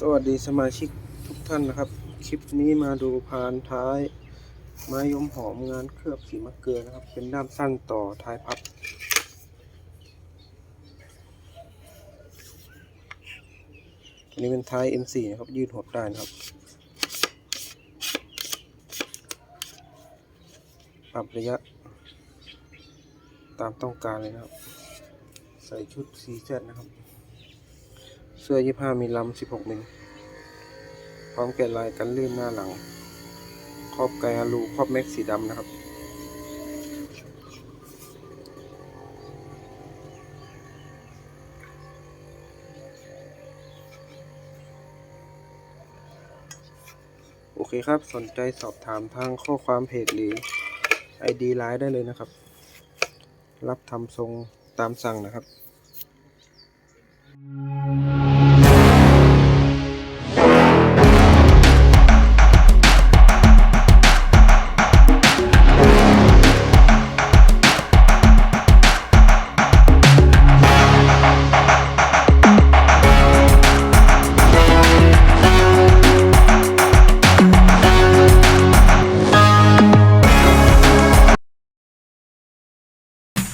สวัสดีสมาชิกทุกท่านนะครับ คลิปนี้มาดูพานท้ายไม้ยมหอมงานเคลือบสีมะเกลือนะครับ เป็นด้ามสั้นต่อท้ายพับ อันนี้เป็นท้าย M4 นะครับ ยืดหดได้นะครับ ปรับระยะ ตามต้องการเลยนะครับ ใส่ชุด CZ นะครับ สื้อ 25 มิลลัม16 มิล พร้อมแกะลายกันลื่นหน้าหลัง ครอบไกอาลูครอบแม็กสีดำนะครับ โอเคครับ สนใจสอบถามทางข้อความเพจหรือ ID ไลน์ได้เลยนะครับ รับทำทรงตามสั่งนะครับ